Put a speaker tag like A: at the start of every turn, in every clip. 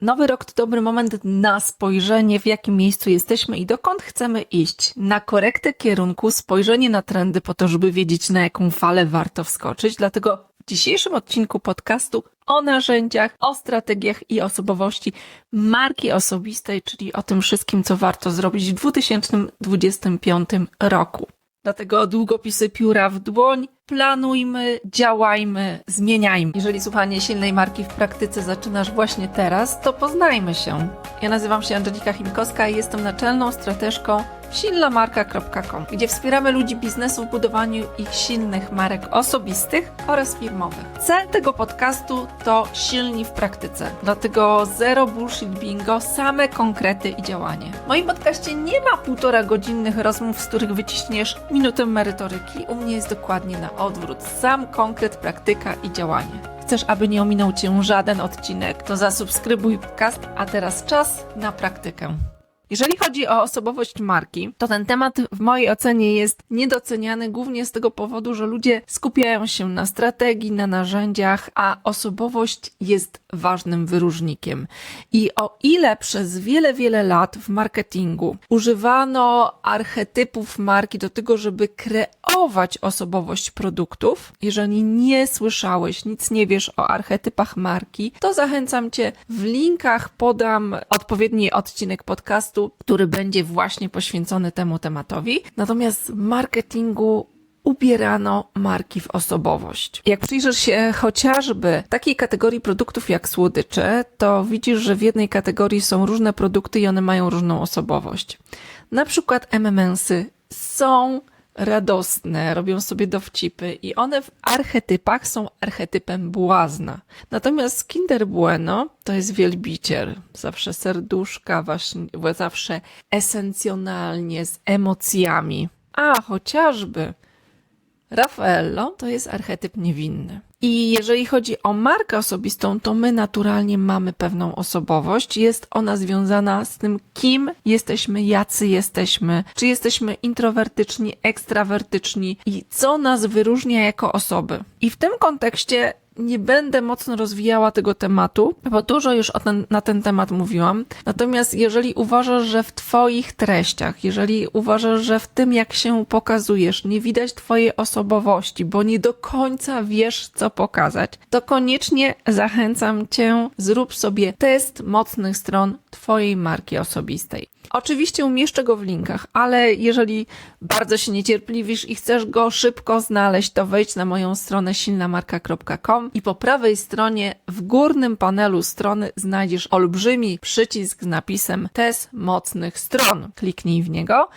A: Nowy rok to dobry moment na spojrzenie, w jakim miejscu jesteśmy i dokąd chcemy iść. Na korektę kierunku, spojrzenie na trendy po to, żeby wiedzieć, na jaką falę warto wskoczyć. Dlatego w dzisiejszym odcinku podcastu o narzędziach, o strategiach i osobowości marki osobistej, czyli o tym wszystkim, co warto zrobić w 2025 roku. Dlatego długopisy pióra w dłoń, planujmy, działajmy, zmieniajmy. Jeżeli słuchanie silnej marki w praktyce zaczynasz właśnie teraz, to poznajmy się. Ja nazywam się Angelika Chimkowska i jestem naczelną strateżką silnamarka.com, gdzie wspieramy ludzi biznesu w budowaniu ich silnych marek osobistych oraz firmowych. Cel tego podcastu to silni w praktyce, dlatego zero bullshit bingo, same konkrety i działanie. W moim podcaście nie ma półtora godzinnych rozmów, z których wyciśniesz minutę merytoryki. U mnie jest dokładnie na odwrót. Sam konkret, praktyka i działanie. Chcesz, aby nie ominął Cię żaden odcinek, to zasubskrybuj podcast, a teraz czas na praktykę. Jeżeli chodzi o osobowość marki, to ten temat w mojej ocenie jest niedoceniany głównie z tego powodu, że ludzie skupiają się na strategii, na narzędziach, a osobowość jest ważnym wyróżnikiem. I o ile przez wiele, wiele lat w marketingu używano archetypów marki do tego, żeby kreować osobowość produktów, jeżeli nie słyszałeś, nic nie wiesz o archetypach marki, to zachęcam Cię w linkach podam odpowiedni odcinek podcastu który będzie właśnie poświęcony temu tematowi. Natomiast marketingu ubierano marki w osobowość. Jak przyjrzysz się chociażby takiej kategorii produktów jak słodycze, to widzisz, że w jednej kategorii są różne produkty i one mają różną osobowość. Na przykład MMS-y są radosne, robią sobie dowcipy i one w archetypach są archetypem błazna. Natomiast Kinder Bueno to jest wielbiciel, zawsze serduszka, właśnie, zawsze esencjonalnie, z emocjami. A chociażby Raffaello to jest archetyp niewinny. I jeżeli chodzi o markę osobistą, to my naturalnie mamy pewną osobowość. Jest ona związana z tym, kim jesteśmy, jacy jesteśmy, czy jesteśmy introwertyczni, ekstrawertyczni i co nas wyróżnia jako osoby. I w tym kontekście nie będę mocno rozwijała tego tematu, bo dużo już ten, na ten temat mówiłam. Natomiast jeżeli uważasz, że w Twoich treściach, jeżeli uważasz, że w tym, jak się pokazujesz, nie widać Twojej osobowości, bo nie do końca wiesz, co pokazać, to koniecznie zachęcam Cię, zrób sobie test mocnych stron Twojej marki osobistej. Oczywiście umieszczę go w linkach, ale jeżeli bardzo się niecierpliwisz i chcesz go szybko znaleźć, to wejdź na moją stronę silnamarka.com i po prawej stronie w górnym panelu strony znajdziesz olbrzymi przycisk z napisem test mocnych stron. Kliknij w niego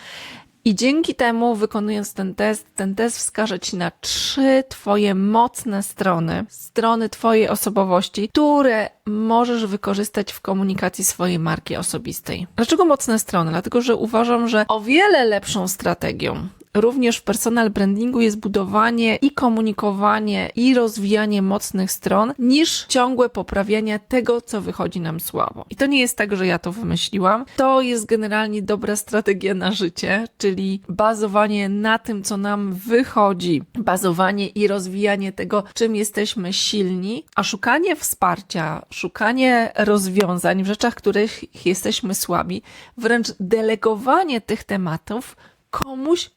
A: i dzięki temu, wykonując ten test, ten test wskaże Ci na trzy Twoje mocne strony, strony Twojej osobowości, które możesz wykorzystać w komunikacji swojej marki osobistej. Dlaczego mocne strony? Dlatego, że uważam, że o wiele lepszą strategią również w personal brandingu jest budowanie i komunikowanie i rozwijanie mocnych stron niż ciągłe poprawianie tego, co wychodzi nam słabo. I to nie jest tak, że ja to wymyśliłam. To jest generalnie dobra strategia na życie, czyli bazowanie na tym, co nam wychodzi, bazowanie i rozwijanie tego, czym jesteśmy silni, a szukanie wsparcia, szukanie rozwiązań w rzeczach, których jesteśmy słabi, wręcz delegowanie tych tematów komuś,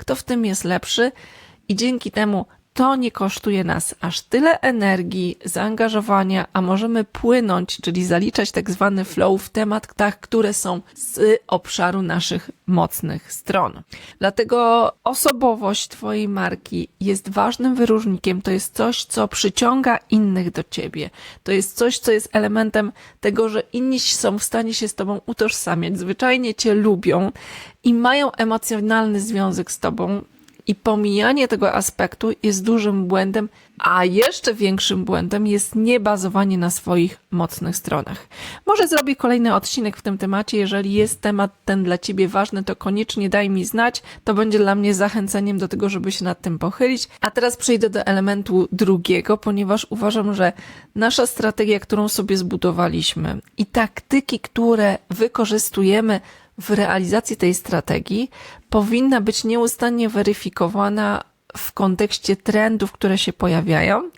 A: kto w tym jest lepszy i dzięki temu to nie kosztuje nas aż tyle energii, zaangażowania, a możemy płynąć, czyli zaliczać tak zwany flow w tematach, które są z obszaru naszych mocnych stron. Dlatego osobowość Twojej marki jest ważnym wyróżnikiem. To jest coś, co przyciąga innych do Ciebie. To jest coś, co jest elementem tego, że inni są w stanie się z Tobą utożsamiać, zwyczajnie Cię lubią i mają emocjonalny związek z Tobą i pomijanie tego aspektu jest dużym błędem, a jeszcze większym błędem jest niebazowanie na swoich mocnych stronach. Może zrobię kolejny odcinek w tym temacie. Jeżeli jest temat ten dla Ciebie ważny, to koniecznie daj mi znać. To będzie dla mnie zachęceniem do tego, żeby się nad tym pochylić. A teraz przejdę do elementu drugiego, ponieważ uważam, że nasza strategia, którą sobie zbudowaliśmy i taktyki, które wykorzystujemy w realizacji tej strategii powinna być nieustannie weryfikowana w kontekście trendów, które się pojawiają,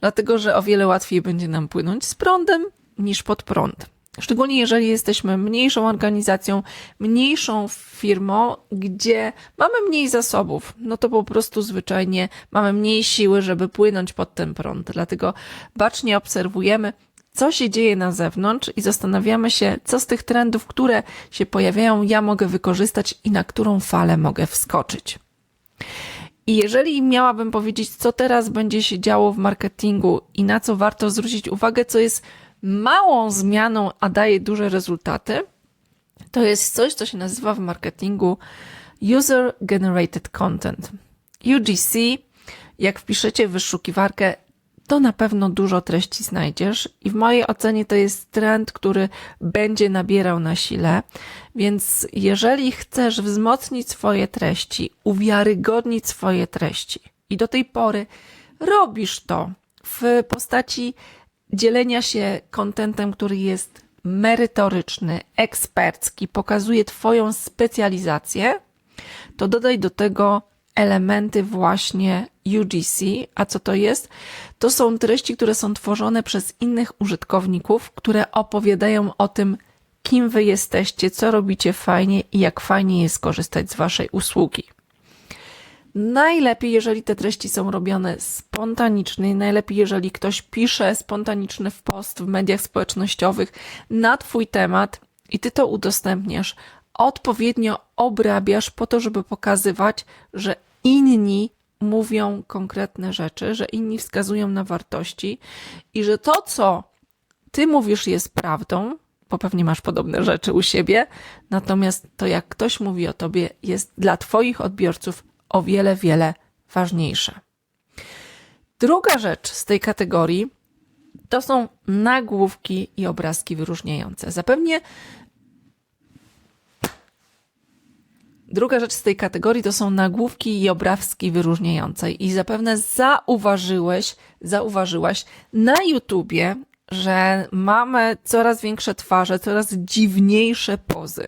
A: dlatego że o wiele łatwiej będzie nam płynąć z prądem niż pod prąd. Szczególnie jeżeli jesteśmy mniejszą organizacją, mniejszą firmą, gdzie mamy mniej zasobów, no to po prostu zwyczajnie mamy mniej siły, żeby płynąć pod ten prąd. Dlatego bacznie obserwujemy, co się dzieje na zewnątrz i zastanawiamy się, co z tych trendów, które się pojawiają, ja mogę wykorzystać i na którą falę mogę wskoczyć. I jeżeli miałabym powiedzieć, co teraz będzie się działo w marketingu i na co warto zwrócić uwagę, co jest małą zmianą, a daje duże rezultaty, to jest coś, co się nazywa w marketingu User Generated Content. UGC, jak wpiszecie w wyszukiwarkę, to na pewno dużo treści znajdziesz i w mojej ocenie to jest trend, który będzie nabierał na sile. Więc jeżeli chcesz wzmocnić swoje treści, uwiarygodnić swoje treści i do tej pory robisz to w postaci dzielenia się kontentem, który jest merytoryczny, ekspercki, pokazuje Twoją specjalizację, to dodaj do tego elementy właśnie UGC. A co to jest? To są treści, które są tworzone przez innych użytkowników, które opowiadają o tym, kim wy jesteście, co robicie fajnie i jak fajnie jest korzystać z waszej usługi. Najlepiej, jeżeli te treści są robione spontanicznie, najlepiej, jeżeli ktoś pisze spontaniczny post w mediach społecznościowych na Twój temat i Ty to udostępniasz, odpowiednio obrabiasz po to, żeby pokazywać, że inni mówią konkretne rzeczy, że inni wskazują na wartości i że to, co Ty mówisz, jest prawdą, bo pewnie masz podobne rzeczy u siebie, natomiast to, jak ktoś mówi o Tobie, jest dla Twoich odbiorców o wiele, wiele ważniejsze. Druga rzecz z tej kategorii to są nagłówki i obrazki wyróżniające. Zapewnie Druga rzecz z tej kategorii to są nagłówki i obrazki wyróżniające. I zapewne zauważyłeś, zauważyłaś na YouTubie, że mamy coraz większe twarze, coraz dziwniejsze pozy.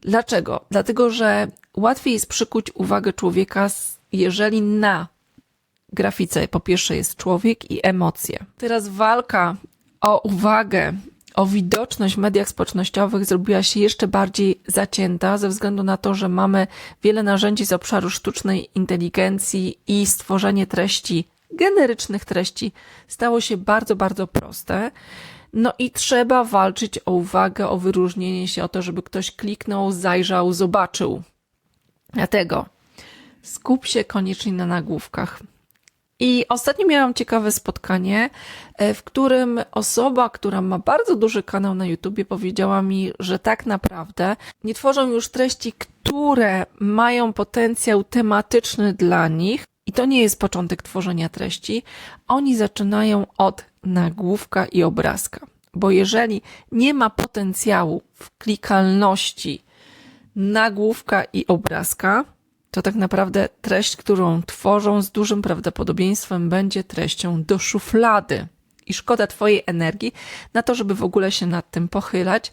A: Dlaczego? Dlatego, że łatwiej jest przykuć uwagę człowieka, jeżeli na grafice po pierwsze jest człowiek i emocje. Teraz walka o uwagę, o widoczność w mediach społecznościowych zrobiła się jeszcze bardziej zacięta ze względu na to, że mamy wiele narzędzi z obszaru sztucznej inteligencji i stworzenie treści, generycznych treści stało się bardzo, bardzo proste. No i trzeba walczyć o uwagę, o wyróżnienie się, o to, żeby ktoś kliknął, zajrzał, zobaczył. Dlatego skup się koniecznie na nagłówkach. I ostatnio miałam ciekawe spotkanie, e, w którym osoba, która ma bardzo duży kanał na YouTubie, powiedziała mi, że tak naprawdę nie tworzą już treści, które mają potencjał tematyczny dla nich. I to nie jest początek tworzenia treści. Oni zaczynają od nagłówka i obrazka. Bo jeżeli nie ma potencjału w klikalności nagłówka i obrazka, to tak naprawdę treść, którą tworzą z dużym prawdopodobieństwem będzie treścią do szuflady. I szkoda Twojej energii na to, żeby w ogóle się nad tym pochylać.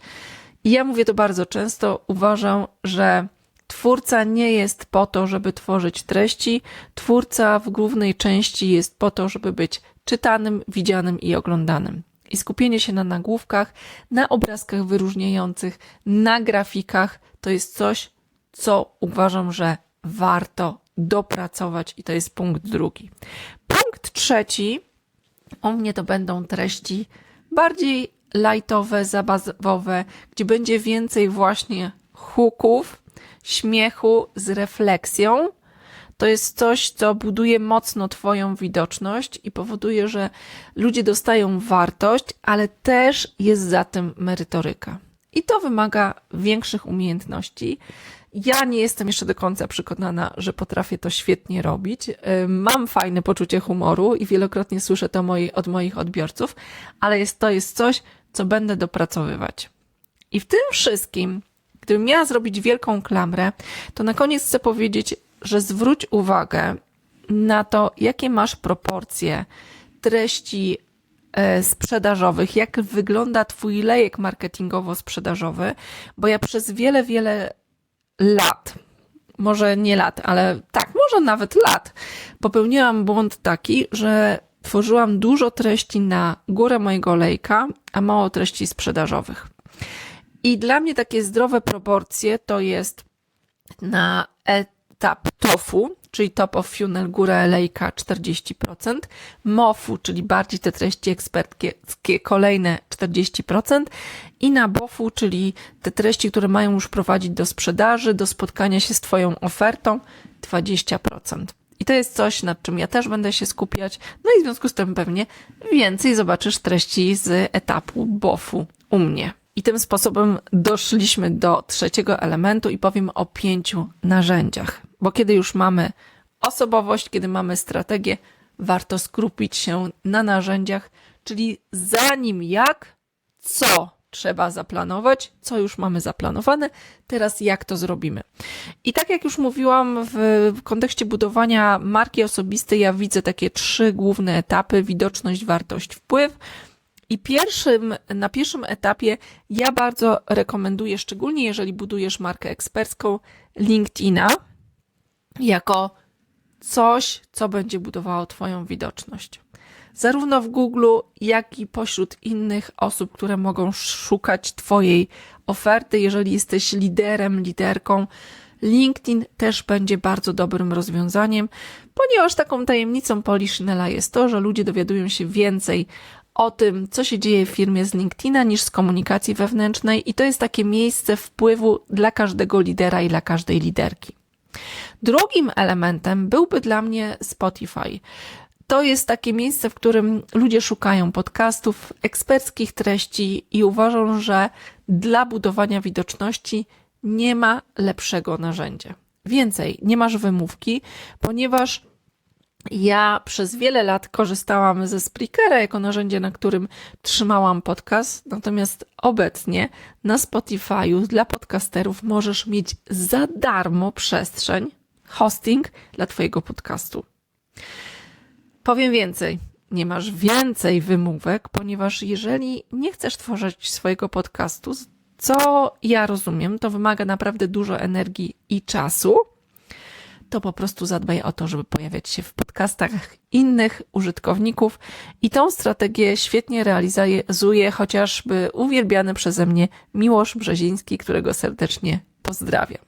A: I ja mówię to bardzo często. Uważam, że twórca nie jest po to, żeby tworzyć treści. Twórca w głównej części jest po to, żeby być czytanym, widzianym i oglądanym. I skupienie się na nagłówkach, na obrazkach wyróżniających, na grafikach to jest coś, co uważam, że warto dopracować i to jest punkt drugi. Punkt trzeci, u mnie to będą treści bardziej lightowe, zabawowe, gdzie będzie więcej właśnie huków, śmiechu z refleksją. To jest coś, co buduje mocno Twoją widoczność i powoduje, że ludzie dostają wartość, ale też jest za tym merytoryka. I to wymaga większych umiejętności. Ja nie jestem jeszcze do końca przekonana, że potrafię to świetnie robić. Mam fajne poczucie humoru i wielokrotnie słyszę to moi, od moich odbiorców, ale jest, to jest coś, co będę dopracowywać. I w tym wszystkim, gdybym miała zrobić wielką klamrę, to na koniec chcę powiedzieć, że zwróć uwagę na to, jakie masz proporcje treści e, sprzedażowych, jak wygląda Twój lejek marketingowo-sprzedażowy, bo ja przez wiele, wiele lat, może nie lat, ale tak, może nawet lat, popełniłam błąd taki, że tworzyłam dużo treści na górę mojego lejka, a mało treści sprzedażowych. I dla mnie takie zdrowe proporcje to jest na etap TOFU, czyli Top of Funnel, górę lejka 40%, MOFU, czyli bardziej te treści eksperckie, kolejne 40% i na BOFU, czyli te treści, które mają już prowadzić do sprzedaży, do spotkania się z Twoją ofertą, 20%. I to jest coś, nad czym ja też będę się skupiać. No i w związku z tym pewnie więcej zobaczysz treści z etapu BOFU u mnie. I tym sposobem doszliśmy do trzeciego elementu i powiem o pięciu narzędziach. Bo kiedy już mamy osobowość, kiedy mamy strategię, warto skupić się na narzędziach, czyli zanim jak, co trzeba zaplanować, co już mamy zaplanowane, teraz jak to zrobimy. I tak jak już mówiłam, w kontekście budowania marki osobistej, ja widzę takie trzy główne etapy: widoczność, wartość, wpływ. I pierwszym, na pierwszym etapie ja bardzo rekomenduję, szczególnie jeżeli budujesz markę ekspercką, LinkedIna jako coś, co będzie budowało Twoją widoczność. Zarówno w Google, jak i pośród innych osób, które mogą szukać Twojej oferty, jeżeli jesteś liderem, liderką. LinkedIn też będzie bardzo dobrym rozwiązaniem, ponieważ taką tajemnicą Polishinela jest to, że ludzie dowiadują się więcej o tym, co się dzieje w firmie z LinkedIna niż z komunikacji wewnętrznej i to jest takie miejsce wpływu dla każdego lidera i dla każdej liderki. Drugim elementem byłby dla mnie Spotify. To jest takie miejsce, w którym ludzie szukają podcastów, eksperckich treści i uważam, że dla budowania widoczności nie ma lepszego narzędzia. Więcej, nie masz wymówki, ponieważ ja przez wiele lat korzystałam ze Spreakera jako narzędzia, na którym trzymałam podcast, natomiast obecnie na Spotify'u dla podcasterów możesz mieć za darmo przestrzeń, hosting dla Twojego podcastu. Powiem więcej, nie masz więcej wymówek, ponieważ jeżeli nie chcesz tworzyć swojego podcastu, co ja rozumiem, to wymaga naprawdę dużo energii i czasu to po prostu zadbaj o to, żeby pojawiać się w podcastach innych użytkowników i tą strategię świetnie realizuje chociażby uwielbiany przeze mnie Miłosz Brzeziński, którego serdecznie pozdrawiam.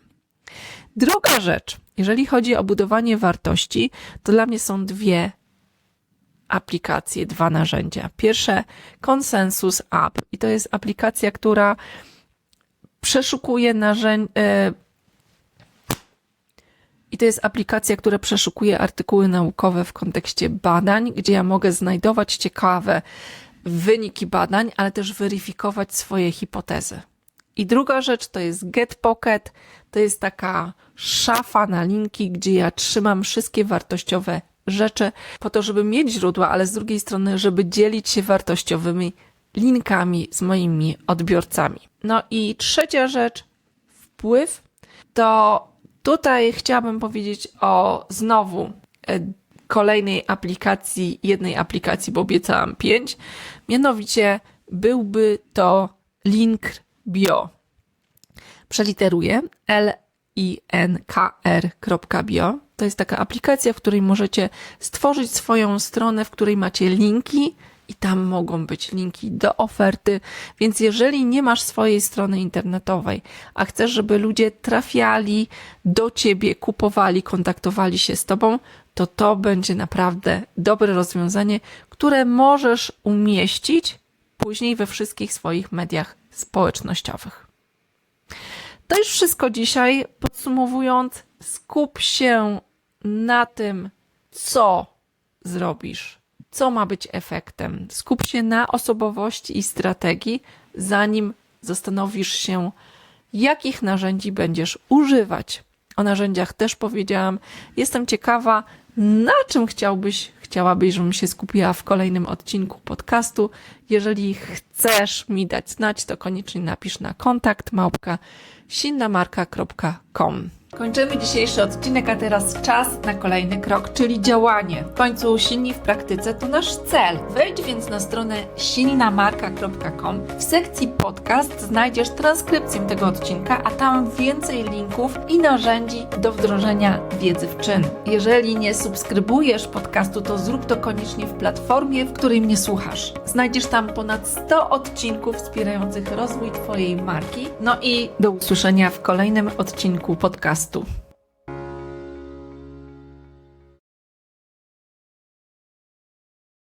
A: Druga rzecz, jeżeli chodzi o budowanie wartości, to dla mnie są dwie aplikacje, dwa narzędzia. Pierwsze Consensus App i to jest aplikacja, która przeszukuje narzędzia, e, i to jest aplikacja, która przeszukuje artykuły naukowe w kontekście badań, gdzie ja mogę znajdować ciekawe wyniki badań, ale też weryfikować swoje hipotezy. I druga rzecz to jest Get Pocket. To jest taka szafa na linki, gdzie ja trzymam wszystkie wartościowe rzeczy po to, żeby mieć źródła, ale z drugiej strony, żeby dzielić się wartościowymi linkami z moimi odbiorcami. No i trzecia rzecz, wpływ to Tutaj chciałabym powiedzieć o znowu e, kolejnej aplikacji, jednej aplikacji, bo obiecałam pięć. Mianowicie byłby to Link Bio. Przeliteruję l i n k r.bio. To jest taka aplikacja, w której możecie stworzyć swoją stronę, w której macie linki i tam mogą być linki do oferty. Więc jeżeli nie masz swojej strony internetowej, a chcesz, żeby ludzie trafiali do ciebie, kupowali, kontaktowali się z tobą, to to będzie naprawdę dobre rozwiązanie, które możesz umieścić później we wszystkich swoich mediach społecznościowych. To już wszystko dzisiaj. Podsumowując, skup się na tym, co zrobisz co ma być efektem. Skup się na osobowości i strategii, zanim zastanowisz się, jakich narzędzi będziesz używać. O narzędziach też powiedziałam. Jestem ciekawa, na czym chciałbyś, chciałabyś, żebym się skupiła w kolejnym odcinku podcastu. Jeżeli chcesz mi dać znać, to koniecznie napisz na kontakt małpka sinnamarka.com. Kończymy dzisiejszy odcinek, a teraz czas na kolejny krok, czyli działanie. W końcu silni w praktyce to nasz cel. Wejdź więc na stronę silnamarka.com. W sekcji podcast znajdziesz transkrypcję tego odcinka, a tam więcej linków i narzędzi do wdrożenia wiedzy w czyn. Jeżeli nie subskrybujesz podcastu, to zrób to koniecznie w platformie, w której mnie słuchasz. Znajdziesz tam ponad 100 odcinków wspierających rozwój Twojej marki. No i do usłyszenia w kolejnym odcinku podcastu. gosto.